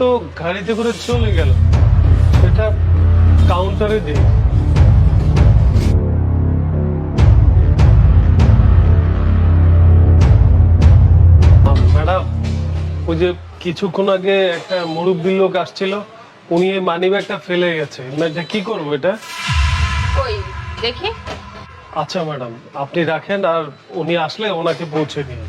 তো গাড়িতে করে চলে গেল। এটা কাউন্টারে দিই ম্যাডাম ওই যে কিছুক্ষণ আগে একটা মুরব্বী লোক আসছিল উনি এই মানি ব্যাগটা ফেলে গেছে। না, এটা কি করব এটা? কই? দেখি। আচ্ছা ম্যাডাম আপনি রাখেন আর উনি আসলে ওনাকে পৌঁছে দিন।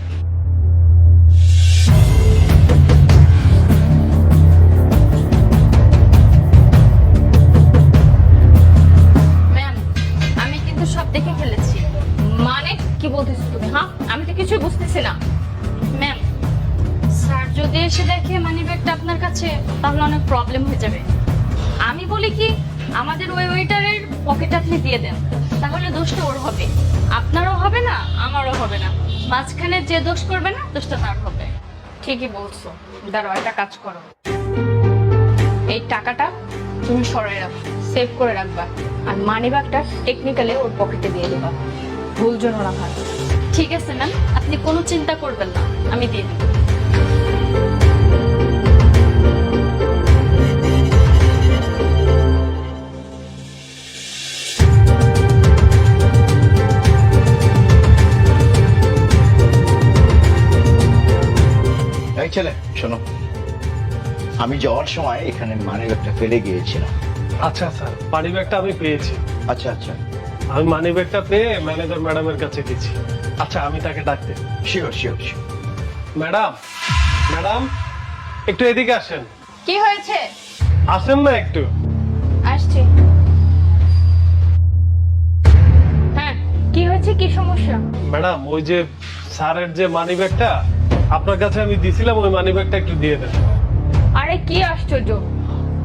দেখে ফেলেছি। মানে কি বলতেছো তুমি? হ্যাঁ আমি তো কিছুই বুঝতেছি না। ম্যাম স্যার যদি এসে দেখে মানি ব্যাগটা আপনার কাছে, তাহলে অনেক প্রবলেম হয়ে যাবে। আমি বলি কি, আমাদের ওই ওয়েটারের পকেট আপনি দিয়ে দেন। তাহলে দোষটা ওর হবে। আপনারও হবে না, আমারও হবে না। মাঝখানে যে দোষ করবে না, দোষটা তার হবে। ঠিকই বলছো। দাঁড়াও, একটা কাজ করো। এই টাকাটা তুমি সরাই রাখো। সেভ করে রাখবা। আর মানি ব্যাগটা টেকনিক্যালি ওর পকেটে দিয়ে দেবা। ভুল জন্য না হয়। ঠিক আছে ম্যাম আপনি কোনো চিন্তা করবেন না। আমি দিয়ে দেবো। আমি যাওয়ার সময় এখানে মানি ব্যাগটা ফেলে গিয়েছিলাম। আচ্ছা স্যার। মানি ব্যাগটা আমি পেয়েছি। আচ্ছা আচ্ছা। আমি মানি ব্যাগটা পেয়ে ম্যানেজার ম্যাডামের কাছে গেছি। আচ্ছা আমি তাকে ডাকতে। Sure sure sure madam madam একটু এদিকে আসেন। কি হয়েছে? আসেন না একটু। আসছি। হ্যাঁ কি হয়েছে? কি সমস্যা? ম্যাডাম ওই যে স্যারের যে মানি ব্যাগটা আপনার কাছে আমি দিছিলাম ওই মানি ব্যাগটা একটু দিয়ে দেন। আরে কি আশ্চর্য।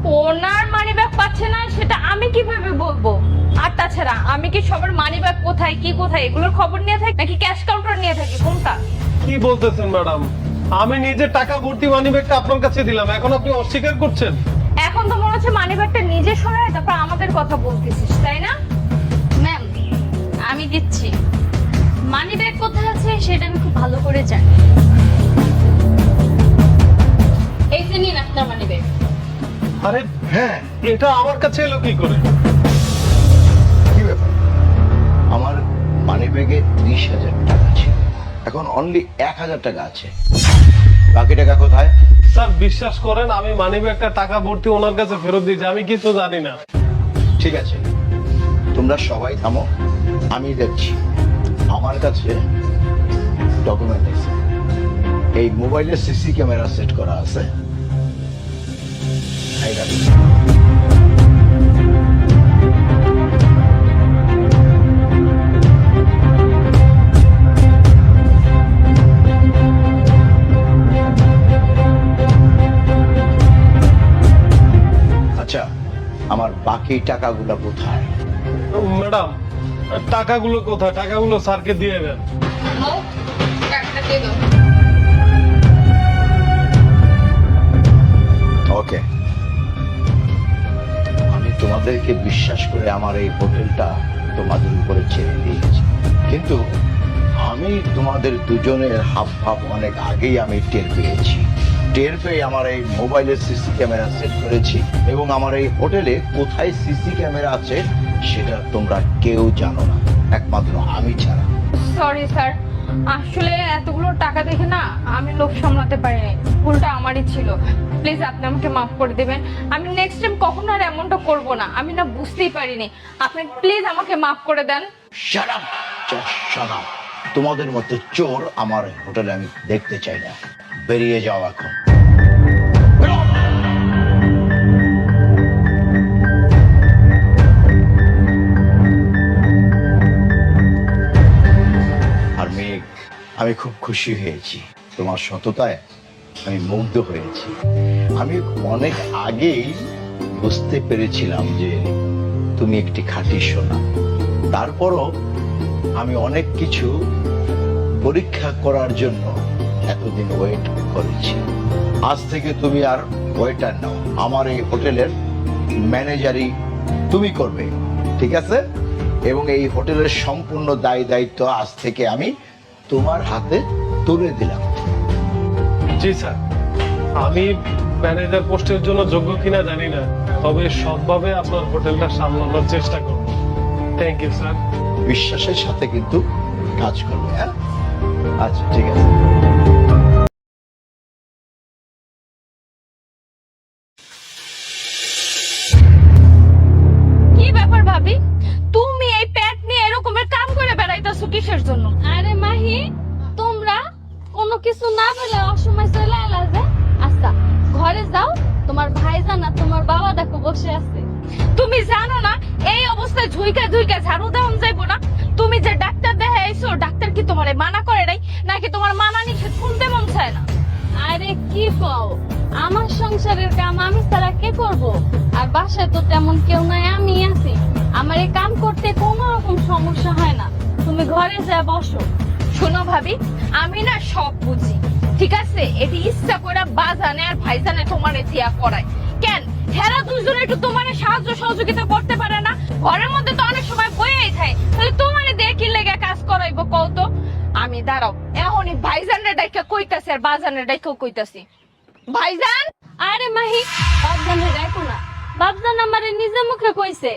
ওনার মানি ব্যাগ পাচ্ছে না সেটা আমি কীভাবে বলব? আর তাছাড়া আমি কি সবার মানি ব্যাগ কোথায় কি কোথায় এগুলোর খবর নিয়ে থাকি? নাকি ক্যাশ কাউন্টার নিয়ে থাকি? কোনটা? কি বলতেছেন ম্যাডাম আমি নিজে টাকা ভর্তি মানি ব্যাগটা আপনার কাছে দিলাম এখন আপনি অস্বীকার করছেন? এখন তো মনে হচ্ছে মানি ব্যাগটা নিজে সরায় তারপর আমাদের কথা বলতেছিস তাই না? ম্যাম আমি দিচ্ছি। মানি ব্যাগ কোথায় আছে সেটা আমি খুব ভালো করে জানি। এই যে নিন আপনার মানি ব্যাগ আরে হ্যাঁ এটা আমার কাছে এলো কি করে? কি ব্যাপার? আমার মানি ব্যাগে ত্রিশ হাজার টাকা ছিল এখন অনলি এক হাজার টাকা আছে। বাকি টাকা কোথায়? স্যার বিশ্বাস করেন আমি মানি ব্যাগটা টাকা ভর্তি ওনার কাছে ফেরত দিয়েছি আমি কিছু জানি না। ঠিক আছে। তোমরা সবাই থামো আমি দেখছি। আমার কাছে ডকুমেন্ট আছে। এই মোবাইলে সিসি ক্যামেরা সেট করা আছে। বাকি টাকাগুলো কোথায়? ম্যাডাম টাকাগুলো কোথায়? টাকাগুলো স্যারকে দিয়ে দেন। দাও। ওকে। আমি তোমাদেরকে বিশ্বাস করে আমার এই হোটেলটা তোমাদের উপরে ছেড়ে দিয়েছি। কিন্তু আমি তোমাদের দুজনের হাব ভাব অনেক আগেই আমি টের পেয়েছি। টের পেয়ে আমার এই মোবাইলের সিসি ক্যামেরা সেট করেছি এবং আমার এই হোটেলে কোথায় সিসি ক্যামেরা আছে সেটা তোমরা কেউ জানো না। একমাত্র আমি ছাড়া। সরি স্যার আসলে এতগুলো টাকা দেখে না আমি লোভ সামলাতে পারিনি। ভুলটা আমারই ছিল। প্লিজ আপনি আমাকে মাফ করে দেবেন। আমি নেক্সট টাইম কখনো আর এমনটা করব না। আমি না বুঝতেই পারিনি। আপনি প্লিজ আমাকে মাফ করে দেন। Up! Just তোমাদের মতো চোর আমার হোটেলে আমি দেখতে চাই না। বেরিয়ে যাও এখন। আমি খুব খুশি হয়েছি। তোমার সততায় আমি মুগ্ধ হয়েছি। আমি অনেক আগেই বুঝতে পেরেছিলাম যে তুমি একটি খাঁটি সোনা। তারপরও আমি অনেক কিছু পরীক্ষা করার জন্য এতদিন ওয়েট করেছি। আজ থেকে তুমি আর ওয়েটার নাও। আমার এই হোটেলের ম্যানেজারই তুমি করবে। ঠিক আছে? এবং এই হোটেলের সম্পূর্ণ দায় দায়িত্ব আজ থেকে আমি তোমার হাতে তুলে দিলাম। জি স্যার। আমি ম্যানেজার পোস্টের জন্য যোগ্য কিনা জানি না তবে সবভাবে আপনার হোটেলটা সামলানোর চেষ্টা করব। থ্যাংক ইউ স্যার বিশ্বাসের সাথে কিন্তু কাজ করবে হ্যাঁ? আচ্ছা ঠিক আছে। কিছু না বলে অসময় চলে এলা যে আচ্ছা ঘরে যাও, তোমার ভাইজান আর তোমার বাবা দেখো বসে আছে। তুমি জানো না, এই অবস্থায় ঝুইকা ঝুইকা ঝাড়ু দেওয়া যাইবো না। তুমি যে ডাক্তার দেখাইছো ডাক্তার কি তোমারে মানা করে নাই? নাকি তোমার মানা নিষেধ শুনতে মন চায় না? আরে কি পাও আমার সংসারের কাম আমি ছাড়া কে করব? আর বাসায় তো তেমন কেউ নাই, আমি আছি। আমার এই কাম করতে কোনো রকম সমস্যা হয় না। তুমি ঘরে যা, বসো। শোনো ভাবি, আমি না সব বুঝি। ঠিক আছে? এটি ইচ্ছা করে বাজানে আর ভাইজানে তোমার দিয়া করায় কেন? হেরা দুজনে একটু তোমার সাহায্য সহযোগিতা করতে পারে না? ঘরের মধ্যে তো অনেক সময় বইয়েই থাকে তাহলে তোমার দিয়ে কি লেগে কাজ করাইবো তো? আমি দাঁড়াও, এখনই ভাইজানের ডাইকা কইতাছি আর বাজানের ডাইকাও কইতাছি। ভাইজান? আরে মাহি বাপজানে ডাকো না। বাপজান আমারে নিজে মুখে কইছে,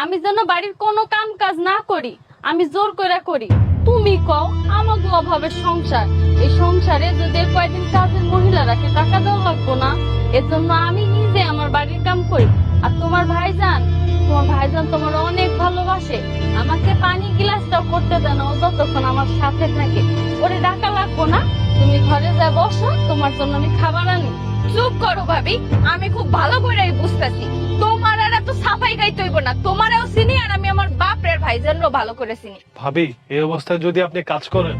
আমি যেন বাড়ির কোনো কাম কাজ না করি, আমি জোর করে করি। তুমি কও আমাকে অভাবের সংসার। এই সংসারে যদি কয়দিন কাজের মহিলা রাখে, টাকা দেওয়া লাগবো না। এর জন্য আমি নিজে আমার বাড়ির কাম করি। আর তোমার ভাইজান তোমার ভাইজান তোমার অনেক ভালোবাসে। আমাকে পানি গ্লাসটাও করতে দেয় না, ও যতক্ষণ আমার সাথে থাকে। ওরে ডাকা লাগবো না। তুমি ঘরে যা বসো, তোমার জন্য আমি খাবার আনি। চুপ করো ভাবি, আমি খুব ভালো করে বুঝতেছি। তোমার আর এত সাফাই গাইতে হইব না। তোমারও চিনি আর আমি আমার বাপের ভাইজানও ভালো করে চিনি। ভাবি এই অবস্থায় যদি আপনি কাজ করেন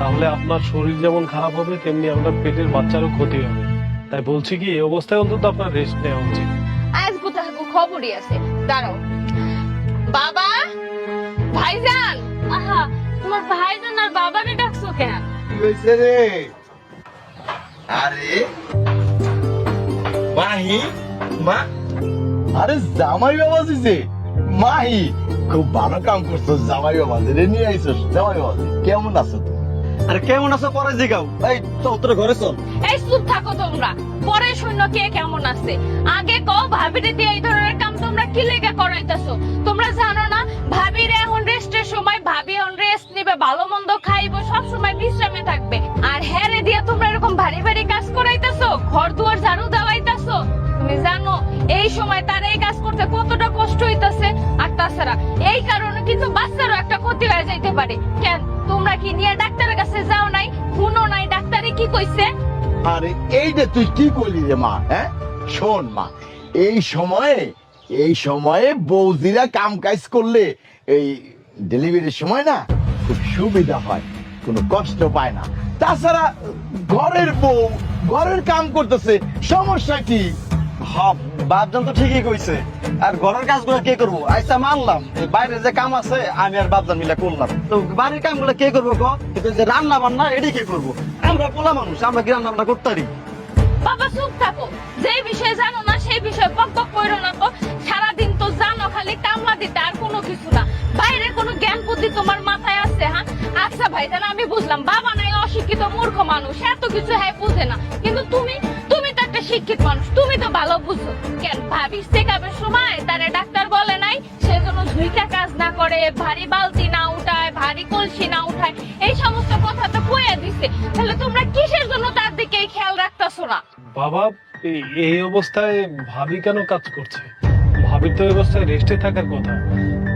তাহলে আপনার শরীর যেমন খারাপ হবে তেমনি আপনার পেটের বাচ্চারও ক্ষতি হবে। তাই বলছি কি এই অবস্থায় অন্তত আপনার রেস্ট নেওয়া উচিত। আজ কোথায় খবরই আছে? দাঁড়াও। বাবা? ভাইজান? আহা তোমার ভাইজান আর বাবারে ডাকছো কেন? হয়েছে রে? আরে? মাহি? মা? আরে জামাই বাবা দিছে মাহি। খুব ভালো কাম করছ জামাই বাবা রে নিয়ে বাবা কেমন আছো তুমি? আরে কেমন আছো? পরে জিগাও এই তো তোর ঘরে চল। এই চুপ থাকো তোমরা। পরে শূন্য কে কেমন আছে? আগে কও ভাবিরে দিয়ে এই ধরনের কাম তোমরা কি লেগে করাইতেছো? তোমরা জানো না ভাবির এখন রেস্টের সময় ভাবি এখন রেস্ট নিবে ভালো মন্দ খাইবো সব সময় বিশ্রামে থাকবে। আর হ্যারে দিয়ে তোমরা এরকম ভারী ভারী কাজ করাইতেছো? ঘর দুয়ার ঝাড়ু দেওয়াইতেছো? তুমি জানো এই সময় তার ক্ষতি হয়ে যাইতে পারে। কেন? তোমরা কি নিয়ে ডাক্তারের কাছে যাও নাই? শুনো নাই ডাক্তারে কি কইছে? আরে, এই যে তুই কি করলি রে মা হ্যাঁ? শোন মা, এই সময়ে এই সময়ে বৌদিরা কাম কাজ করলে এই ডেলিভারির সময় না খুব সুবিধা হয়, কোনো কষ্ট পায় না। তাছাড়া ঘরের বউ, ঘরের কাম করতেছে, সমস্যা কি? তো ঠিকই কইছে। আর ঘরের কাজগুলো কে করব? মানলাম বাইরে যে কাম আছে, আমি আর বাপজান মিলে করলাম। তো বাড়ির কামগুলো কে করব গো কিন্তু যে রান্না বান্না, এটি কে করব? আমরা পোলা মানুষ, আমরা কি রান্না বান্না করতে পারি বাবা, চুপ থাকো। যেই বিষয়ে জানো না, সেই বিষয়ে তারে ডাক্তার বলে নাই সেজন্য ঝুইকা কাজ না করে ভারী বালতি না উঠায় ভারী কলসি না উঠায় এই সমস্ত কথা তো কয়ে দিছে। তাহলে তোমরা কিসের জন্য তার দিকে খেয়াল রাখতেছো না? বাবা এই- অবস্থায় ভাবি কেন কাজ করছে? ভাবির তো এই অবস্থায় রেস্টে থাকার কথা।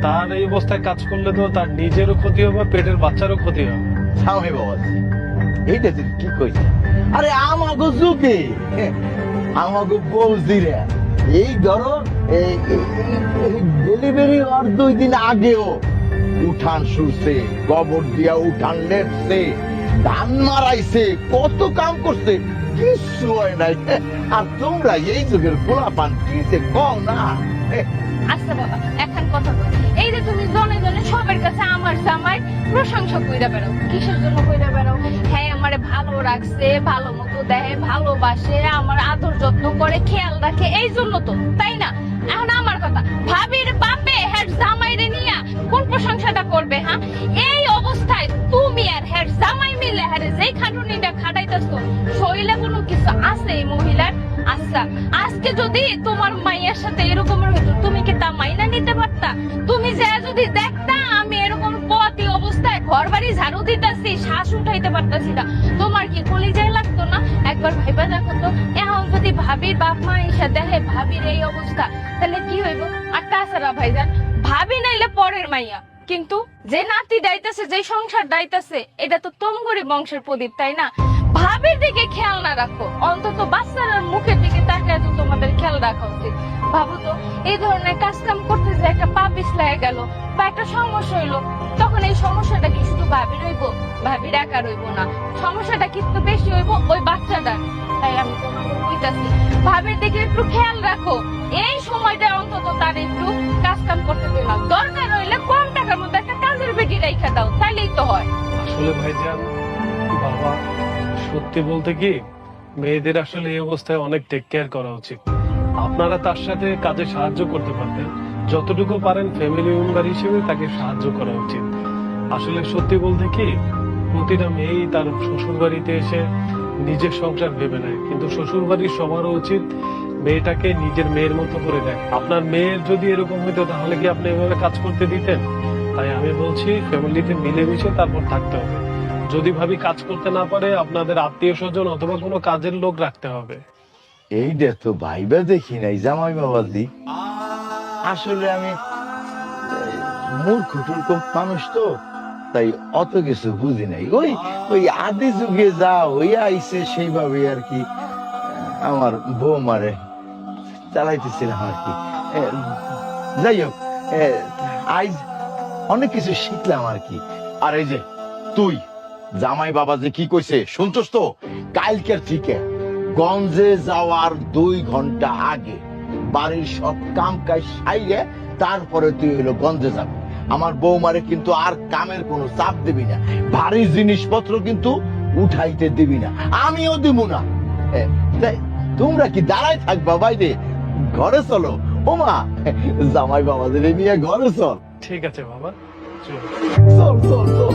তার এই অবস্থায় কাজ করলে তো তার নিজেরও ক্ষতি হবে পেটের বাচ্চারও ক্ষতি হবে। স্বামী বাবা এইটা তুই কি কইছ? আরে আমাগো যুগে আমাগো বৌদিরা এই ধরো ডেলিভারি হওয়ার দুই দিন আগেও উঠান শুছে গোবর দিয়া উঠান লেপছে, ধান মারাইছে, কত কাম করছে, কিচ্ছু হয় নাই। আর তোমরা এই যুগের গোলা পান কি যে না? আচ্ছা বাবা, এখন কথা এই যে তুমি জনে জনে সবার কাছে আমার জামাই প্রশংসা কইরা বেড়াও, কিসের জন্য কইরা বেড়াও? হ্যাঁ আমারে ভালো রাখছে, ভালো দেয় ভালোবাসে, আমার আদর যত্ন করে, খেয়াল রাখে, এই জন্য তো, তাই না? এখন আমার কথা, ভাবির বাপে হ্যাঁ জামাইরে নিয়া কোন প্রশংসাটা করবে হ্যাঁ? এই অবস্থায় তুমি আর হ্যাঁ জামাই মিলে হ্যাঁ যেই খাটুনিটা খাটাইতেছো, শরীরে কোনো কিছু আছে এই মুহূর্তে অবস্থা আজকে যদি তোমার মাইয়ার সাথে এরকম হইতো, তুমি কি তা মাইনা নিতে পারতা? তুমি যে যদি দেখতা আমি এরকম পথি অবস্থায় ঘর বাড়ি ঝাড়ু দিতাছি, শ্বাস উঠাইতে পারতাছি না যদি ভাবির বাপ মা এসে দেখে ভাবির এই অবস্থা, তাহলে কি হইব? আর তাছাড়া ভাইজান। ভাবি নাইলে পরের মাইয়া। কিন্তু যে নাতি দাইতাছে, যে সংসার দাইতাছে, এটা তো তোমগরি বংশের প্রদীপ, তাই না? ভাবির দিকে খেয়াল না রাখো। অন্তত বাচ্চার মুখের দিকে তাকায় তো তোমাদের খেয়াল রাখা। ভাবো তো, এই ধরনের কাজ কাম করতে যে একটা পা পিছলায় গেল বা একটা সমস্যা হইল, তখন এই সমস্যাটা কি শুধু ভাবি রইব ভাবির একা রইব না। সমস্যাটা কিন্তু বেশি হইব? ওই বাচ্চাটার তাই আমি তোমাকে কইতাছি, ভাবির দিকে একটু খেয়াল রাখো। এই সময়টা অন্তত তার একটু কাজ কাম করতে দিলাম দরকার হইলে কম টাকার মধ্যে একটা কাজের বেটি রেখে দাও, তাইলেই তো হয়। আসলে ভাইজান, বাবা, সত্যি বলতে কি, মেয়েদের আসলে এই অবস্থায় অনেক টেক কেয়ার করা উচিত। আপনারা তার সাথে কাজে সাহায্য করতে পারবেন। যতটুকু পারেন ফ্যামিলি মেম্বার হিসেবে তাকে সাহায্য করা উচিত। আসলে সত্যি বলতে কি, প্রতিটা মেয়েই তার শ্বশুর বাড়িতে এসে নিজের সংসার ভেবে নেয়। কিন্তু শ্বশুর বাড়ির সবারও উচিত মেয়েটাকে নিজের মেয়ের মতো করে দেয়। আপনার মেয়ের যদি এরকম হইতো, তাহলে কি আপনি এভাবে কাজ করতে দিতেন? তাই আমি বলছি ফ্যামিলিতে মিলেমিশে তারপর থাকতে হবে। যদি ভাবি কাজ করতে না পারে, আপনাদের আত্মীয় স্বজন অথবা কোনো কাজের লোক রাখতে হবে। এইটা তো ভাইবা দেখি নাই, জামাই বাবাজি আসলে আমি মূর্খ টুর্খ মানুষ তো, তাই অত কিছু বুঝি নাই। ওই ওই আদি যুগে যা ওই আইসে সেইভাবে আর কি, আমার বউ মারে চালাইতেছিলাম আর কি। যাই হোক আজ অনেক কিছু শিখলাম আর কি। আর এই যে, তুই, জামাই বাবা যে কি কইছে, শুনছস তো? কালকের থেকে গঞ্জে যাওয়ার দুই ঘণ্টা আগে বাড়ির সব কাম কাজ সাইরে তারপরে তুই হলো গঞ্জে যাবি। আমার বৌমারে কিন্তু আর কামের কোনো চাপ দিবি না। ভারী জিনিসপত্র কিন্তু উঠাইতে দিবি না। আমিও দিব না। তোমরা কি দাঁড়ায় থাকবা বাইরে? ঘরে চলো। ওমা জামাই বাবা বাবাদের নিয়ে ঘরে চল। ঠিক আছে বাবা চল চল চল।